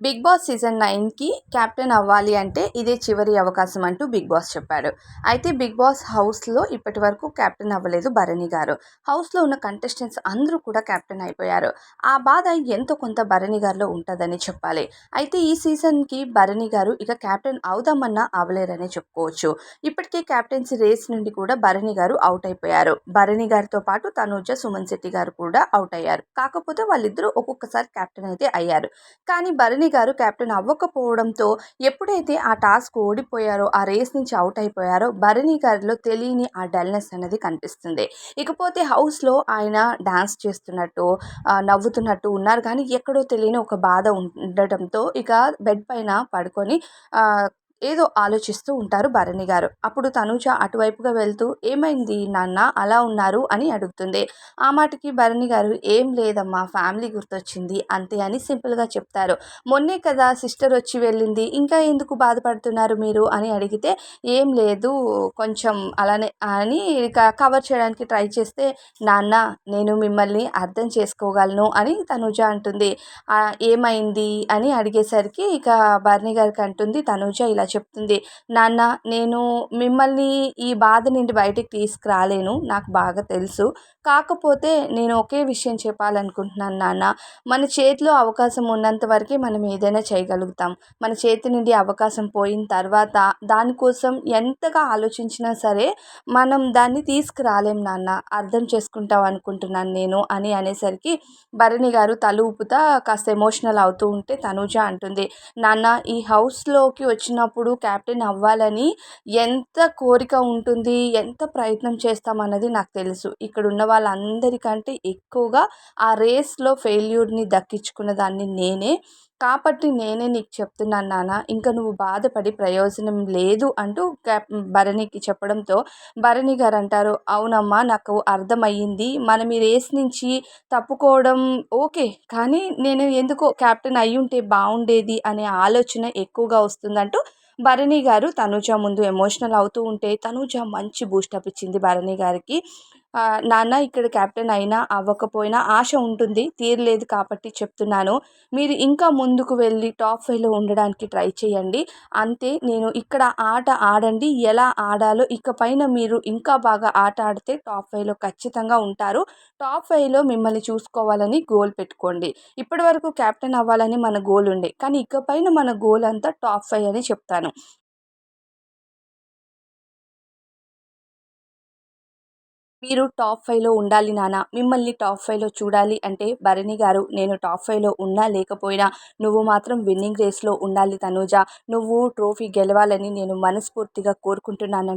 Big boss season నైన్కి captain అవ్వాలి అంటే ఇదే చివరి అవకాశం అంటూ బిగ్ బాస్ చెప్పాడు అయితే బిగ్ బాస్ హౌస్లో ఇప్పటి వరకు క్యాప్టెన్ అవ్వలేదు భరణి గారు. హౌస్లో ఉన్న కంటెస్టెంట్స్ అందరూ కూడా క్యాప్టెన్ అయిపోయారు. ఆ బాధ ఎంతో కొంత భరణి గారిలో ఉంటుందని చెప్పాలి. అయితే ఈ సీజన్కి భరణి గారు ఇక క్యాప్టెన్ అవుదామన్నా అవ్వలేరనే చెప్పుకోవచ్చు. ఇప్పటికే క్యాప్టెన్సీ రేస్ నుండి కూడా భరణి గారు అవుట్ అయిపోయారు. భరణి గారితో పాటు తనూజ సుమన్ శెట్టి గారు కూడా అవుట్ అయ్యారు. కాకపోతే వాళ్ళిద్దరూ ఒక్కొక్కసారి క్యాప్టెన్ అయితే అయ్యారు. కానీ భరణి గారు కెప్టెన్ అవ్వకపోవడంతో ఎప్పుడైతే ఆ టాస్క్ ఓడిపోయారో ఆ రేస్ నుంచి అవుట్ అయిపోయారో భరణి గారిలో తెలియని ఆ డల్నెస్ అనేది కనిపిస్తుంది. ఇకపోతే హౌస్లో ఆయన డ్యాన్స్ చేస్తున్నట్టు నవ్వుతున్నట్టు ఉన్నారు. కానీ ఎక్కడో తెలియని ఒక బాధ ఉండటంతో ఇక బెడ్ పైన పడుకొని ఏదో ఆలోచిస్తూ ఉంటారు భరణి గారు. అప్పుడు తనుజ అటువైపుగా వెళ్తూ ఏమైంది నాన్న? అలా ఉన్నారు? అని అడుగుతుంది. ఆ మాటకి భరణి గారు ఏం లేదమ్మా ఫ్యామిలీ గుర్తొచ్చింది అంతే అని సింపుల్గా చెప్తారు. మొన్నే కదా సిస్టర్ వచ్చి వెళ్ళింది ఇంకా ఎందుకు బాధపడుతున్నారు మీరు? అని అడిగితే ఏం లేదు కొంచెం అలానే అని ఇక కవర్ చేయడానికి ట్రై చేస్తే నాన్న నేను మిమ్మల్ని అర్థం చేసుకోగలను అని తనుజ అంటుంది. ఏమైంది? అని అడిగేసరికి ఇక భరణి గారికి అంటుంది తనుజ ఇలా చెప్తుంది. నాన్న నేను మిమ్మల్ని ఈ బాధ నుండి బయటికి తీసుకురాలేను నాకు బాగా తెలుసు. కాకపోతే నేను ఒకే విషయం చెప్పాలనుకుంటున్నాను నాన్న. మన చేతిలో అవకాశం ఉన్నంత వరకే మనం ఏదైనా చేయగలుగుతాం. మన చేతి నుండి అవకాశం పోయిన తర్వాత దానికోసం ఎంతగా ఆలోచించినా సరే మనం దాన్ని తీసుకురాలేం నాన్న. అర్థం చేసుకుంటాం అనుకుంటున్నాను నేను అని అనేసరికి భరణి గారు తల ఊపుతా కాస్త ఎమోషనల్ అవుతూ ఉంటే తనుజ అంటుంది. నాన్న ఈ హౌస్లోకి వచ్చినప్పుడు క్యాప్టెన్ అవ్వాలని ఎంత కోరిక ఉంటుంది ఎంత ప్రయత్నం చేస్తామన్నది నాకు తెలుసు. ఇక్కడ ఉన్న వాళ్ళందరికంటే ఎక్కువగా ఆ రేస్లో ఫెయిల్యూర్ని దక్కించుకున్న దాన్ని నేనే. కాబట్టి నేనే నీకు చెప్తున్నాను నాన్న ఇంకా నువ్వు బాధపడి ప్రయోజనం లేదు అంటూ క్యాప్ భరణికి చెప్పడంతో భరణి గారు అంటారు అవునమ్మా నాకు అర్థమయ్యింది. మనం ఈ రేస్ నుంచి తప్పుకోవడం ఓకే కానీ నేను ఎందుకో క్యాప్టెన్ అయి ఉంటే బాగుండేది అనే ఆలోచన ఎక్కువగా వస్తుందంటూ భరణి గారు తనూజ ముందు ఎమోషనల్ అవుతూ ఉంటే తనూజ మంచి బూస్టప్ ఇచ్చింది భరణి గారికి. నాన్న ఇక్కడ కెప్టెన్ అయినా అవ్వకపోయినా ఆశ ఉంటుంది తీరలేదు కాబట్టి చెప్తున్నాను. మీరు ఇంకా ముందుకు వెళ్ళి టాప్ ఫైవ్లో ఉండడానికి ట్రై చేయండి. అంతే నేను ఇక్కడ ఆట ఆడండి. ఎలా ఆడాలో ఇకపైన మీరు ఇంకా బాగా ఆట ఆడితే టాప్ ఫైవ్లో ఖచ్చితంగా ఉంటారు. టాప్ ఫైవ్లో మిమ్మల్ని చూసుకోవాలని గోల్ పెట్టుకోండి. ఇప్పటి వరకు క్యాప్టెన్ అవ్వాలని మన గోల్ ఉండే కానీ ఇకపైన మన గోల్ అంతా టాప్ ఫైవ్ అని చెప్తాను. మీరు టాప్ ఫైవ్లో ఉండాలి నాన్న. మిమ్మల్ని టాప్ ఫైవ్లో చూడాలి అంటే భరణి గారు నేను టాప్ ఫైవ్లో ఉన్నా లేకపోయినా నువ్వు మాత్రం విన్నింగ్ రేస్లో ఉండాలి తనూజ. నువ్వు ట్రోఫీ గెలవాలని నేను మనస్ఫూర్తిగా కోరుకుంటున్నాను.